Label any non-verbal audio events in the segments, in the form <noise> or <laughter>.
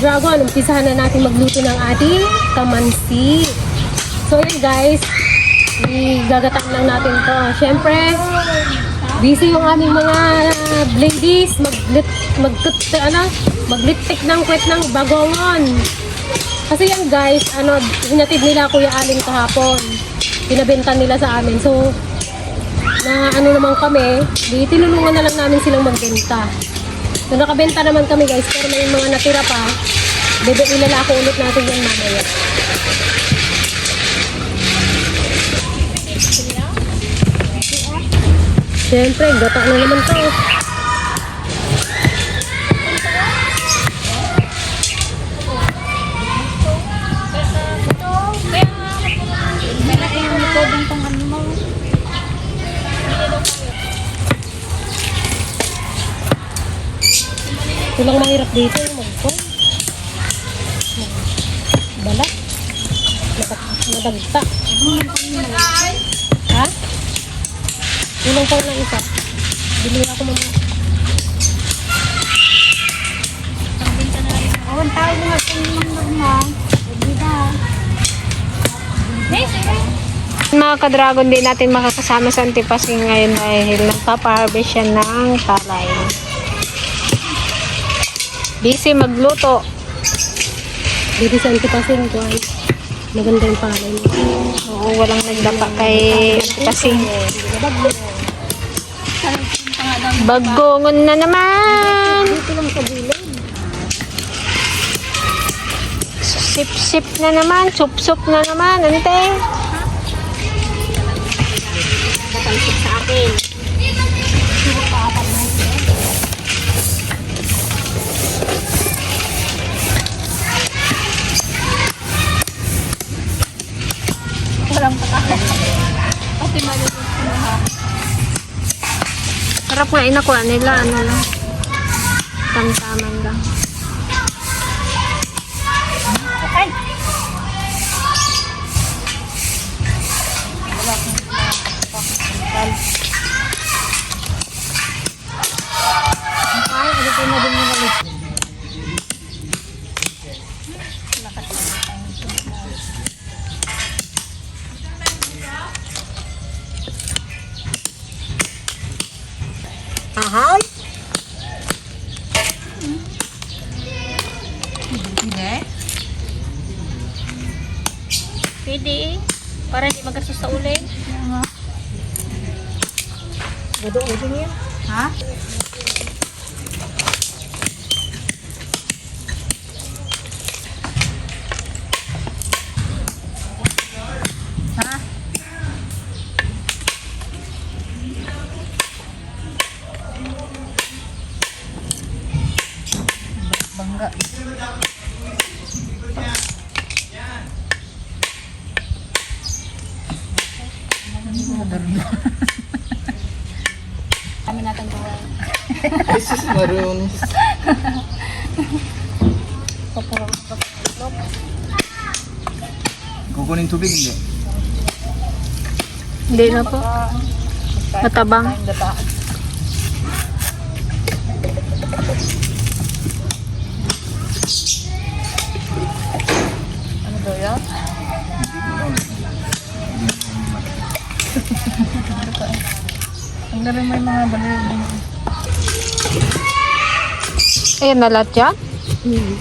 ka-dragon, umpisahan na natin magluto ng ating kamansi. So ayan guys, igagatak lang natin to. Siyempre, busy yung aming mga ladies maglit mag ano, maglitik ng kwet ng bagongon. Kasi yan guys, ano, hinatid nila Kuya Aling kahapon. Pinabenta nila sa amin. So, na ano naman kami, di tinulungan na lang namin silang magbenta. So nakabenta naman kami guys, pero may mga natira pa. Bebe, ilalako ulit natin yan mamaya. Siyempre, gata na naman to. Ito lang mahirap dito, yung magpon. Balat. Madagta. Ha? Ulang pa lang isa. Bili ako mamaya. Ang tawag mo sa mga. Hindi na. Mga ka-dragon din natin makakasama sa antipasing ngayon dahil nagpapa-harvest siya ng talay. Busy magluto. Antipasing ko ay maganda yung palay mo. Oo, walang nagdapa kay antipasing. Bagongon na naman. Dito lang sa gilid. Sip-sip na naman. Sup-sup na naman. Ante. Inakuha nila. Ano lang. Tamtaman Pwede eh. Para hindi magkasus sa uli. Gado ulo niya. Ha? Ha? Bangga. Kami natin gawa. Jesus Maroons. Kukunin tubig hindi? Hindi na po. Matabang. Ano Ayan na lahat yan. Hmm.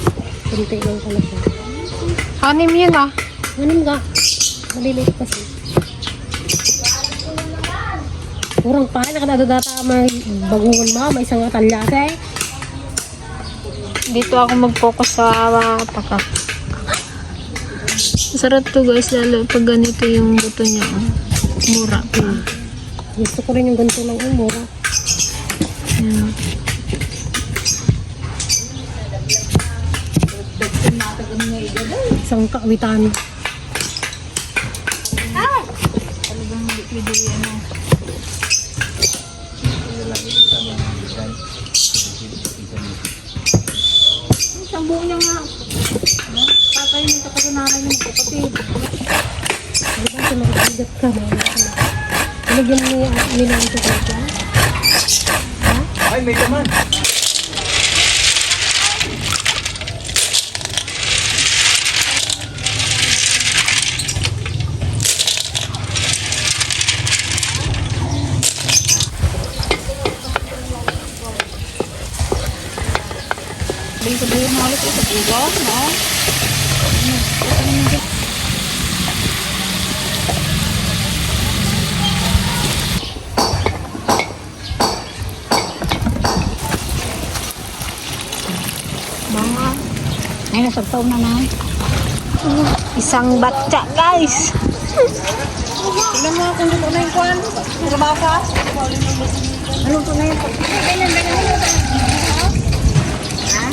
Kunti lang pala siya. Anim yun ah. Anong ga? Maliliit kasi. Kurang pa, nakadadata may bagungon mo, may isang talyase. Dito ako mag-focus sa uh. Masarap to guys, lalo pag ganito yung buto niya. oh. Mura. Hmm. Gusto ko rin yung ganito lang ang mura. Ayan. Isang kawitan. Isang buong niya nga. Patay mo ito kasi nanay mo kapatid. Di ba sa mga bigat ka Nilagyan mo yung nila ang chocolate yan? Ay, may laman. Dito ba yung halos sa bugo, no? Mga Nasagtaw na na. isang batcha, guys.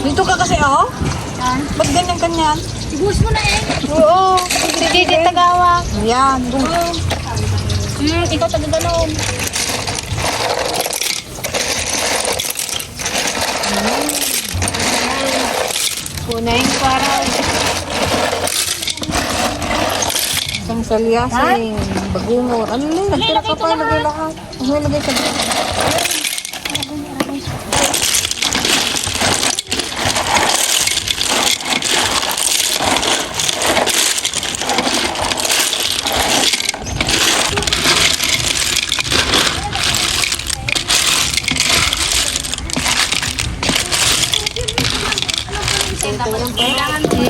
Dito ka kasi, oh? Ba't ganyan kanyan? Ibus mo na eh. Oo, si Gigi Tagawa. Ayan, doon. Hmm, ikaw taga-dalong. Una yung parang Isang salyasing, bagumor. Ano na, nagtira ka pa, lagay lahat. Ano lagay sa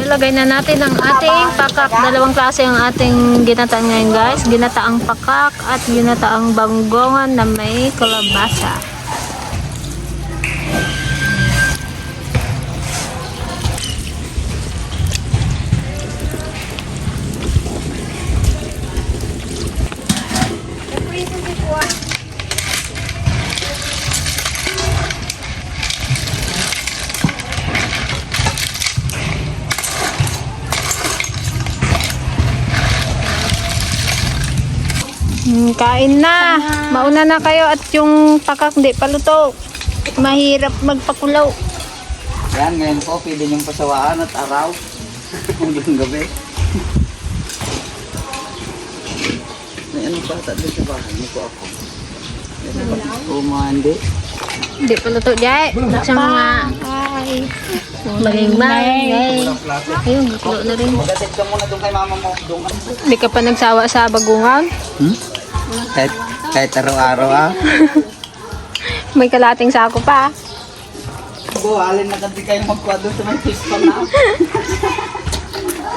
Ilagay na natin ang ating pakak. Dalawang klase ang ating ginataan ngayon guys. Ginataang pakak at ginataang banggongan na may kalabasa. Kain na. Mauna na kayo at yung pakak di paluto. Mahirap magpakulaw. Yan, ngayon po, pwede niyong pasawaan at araw. <laughs> Hanggang gabi. May ano pa, tatlo sa bahay. Ano po ako? Oo, mga hindi. Di paluto jay. Sa mga maling-maling. Ayun, gulo na rin. Magatit ka muna doon kay mama mo. Doon ka. Di ka pa nagsawa sa bagungan. Hmm? Kahit, kahit araw-araw ah. <laughs> May kalating sako pa. Go, alin na kasi kayo magkuha doon sa may pistol na.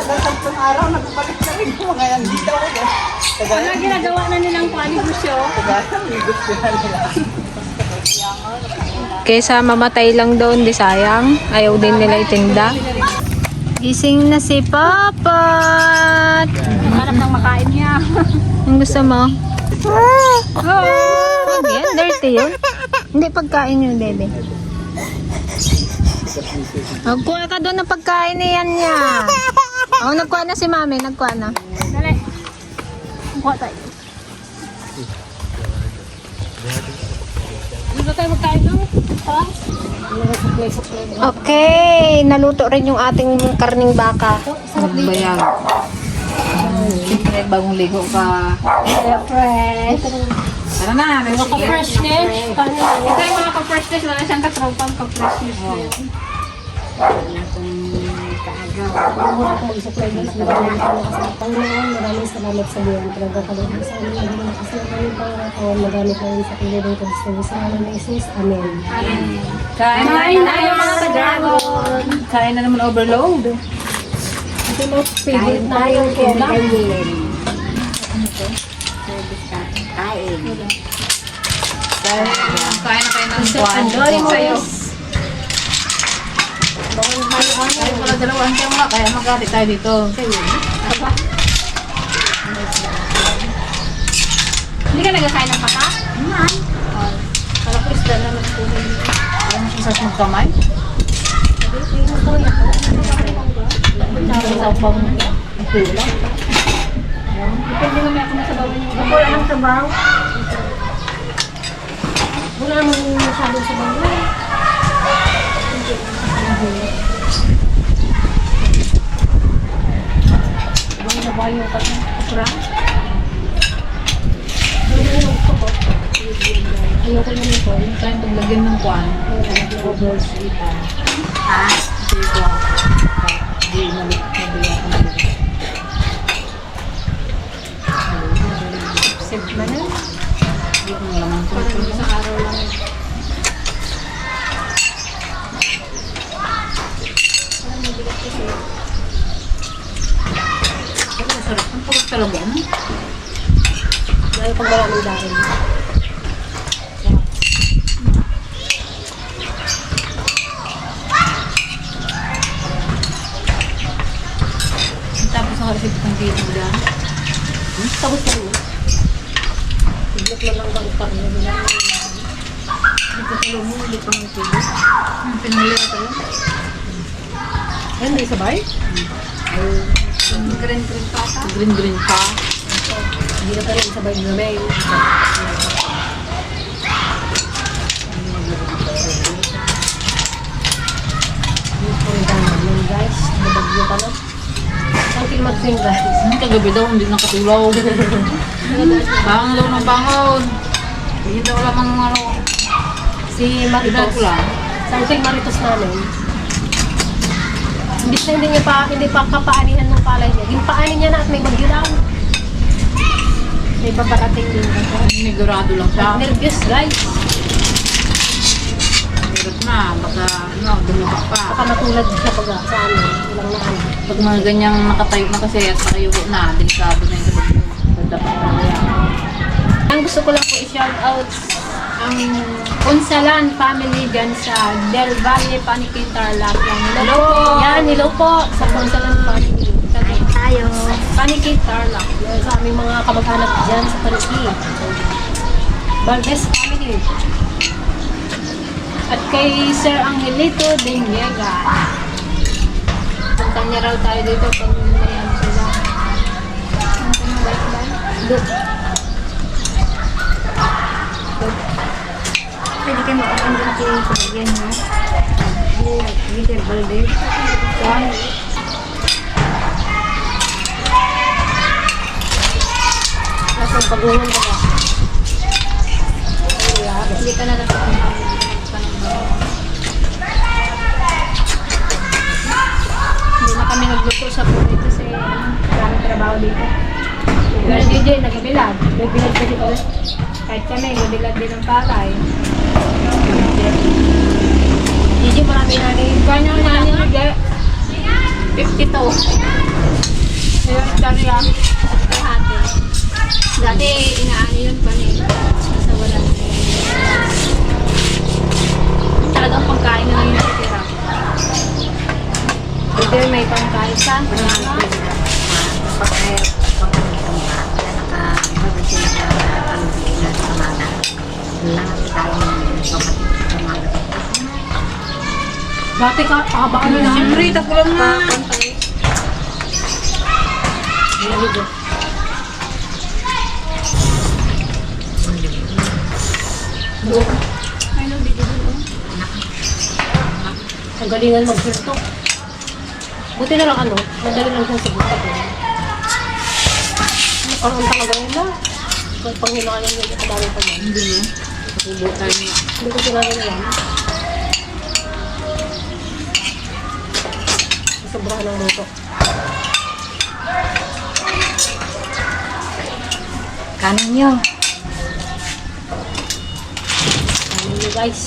Sa araw, nagbalik na rin ko. Ngayon, dito ako. Kagaya, ginagawa na nilang panibusyo? kagaya, may gusto na nila. Kesa mamatay lang doon, di sayang. Ayaw din nila itinda. Gising na si Papa. Harap ng makain niya. Ang gusto mo? Huwag yan, dirty yun. Hindi pagkain yun, bebe. Magkuha ka doon ng pagkain niyan niya. Oh, nagkuha na si mami, nagkuha na. Dali. Kuha tayo. Hindi ba tayo magkain? Ha? Okay, naluto rin yung ating karning baka. Bayag. Siyempre, bagong ligo ka. Fresh. Tara na, may mga Freshness. Ito yung mga ka-freshness, wala siyang katropang ka-freshness. Maraming salamat sa. Maraming buwan. Talaga kalugod sa amin. Na kasi kami pangakon. Magamit namin sa Panginoon ko sa namin ni Jesus. Amen. Kain na tayo mga ka-dragon. Kain na naman overload. Ito yung favorite na yung cola. Kain na kayo ng buwan. Sa'yo. Kain pala dalawang mga kaya magalit tayo dito. Hindi ka nagkakain ng pata? Naman. Kala ko isda naman po. Alam mo siya sa magkamay? Sa pang pula. Depende naman ako sa bawang yung Ako anong sabaw? Wala namang masyadong sa bangla. mahal yung kasi. Okra. Ayoko naman ito. Saan itong lagyan ng kwan? Overalls ita. Ha? Ko. Hindi malik na bilang ko na Save man na. Hindi ko naman kung Parang isang araw lang. Pero masarap. Ang purot talaga. ano? Dahil pag maraming dahil. Tapos itong dito dyan. Tapos na. Biglat na lang bang karne nila. Hindi ko sila mo, hindi pa ng tubo. Ang pinuli ito. Ayun, may sabay. Green green pa ata. Green green pa. Hindi na tayo sabay na may. guys, nabagyo ka na. Kayo mag-swing guys? Kagabi daw, hindi nakatulog. <laughs> bangon daw ng bangon. Hindi daw lang ang ano. Si Ito Maritos. ko lang. Kayo Maritos namin? Hindi na hindi niya pa, hindi pa kapaanihan ng palay niya. Yung paani niya na at may bagyo daw. May paparating din kasi. Negurado lang siya. Nervous guys. Na. Baka, ano, dumaba pa. Baka matulad siya pag sa ano, ilang na ano. Pag mga ganyang nakatayo na kasi at nakayuko na, delikado na yung sa bagyo. Dapat na yan. Ang gusto ko lang po i-shout out ang Unsalan family dyan sa Del Valle Panikin Tarlac. Yan. Po! Yan, hello po sa Pangsalan Family. Kain tayo. Panikin Tarlac. Yan sa aming mga kamag-anak dyan sa Paniki. Valdez Family. At kay Sir Angelito Deniega. Punta niya raw tayo dito pag may ano sila. Pinabalik-balik. Look, Pwede kayo makakandang kayo sa bagyan mo. Peter Valdez. Juan. nasa pag-uwan ka ba? Hindi ka na lang Hindi dito. Pero DJ, nagabilad. May bilag ka dito. Kahit kami, nagabilad din ng palay. DJ, marami na rin. Kanya na niya, hindi. 52. Ayun, karya. Kahati. Dati, inaano yun pa niya. Sa wala. Talagang pagkain na lang yung natitira. Pwede may pangkain sa. Dati ka, pakabaan na lang. Siyempre, tako lang na. Ang galingan mag-firto. Buti na lang ano, madali lang siyang sagot ako. Ang ang talaga nila. Pag panghilangan yung kadami pa niya. Hindi na. Na. Hindi ko sinabi na Sobrahan ng luto. Kanin nyo. Kanin niyo guys.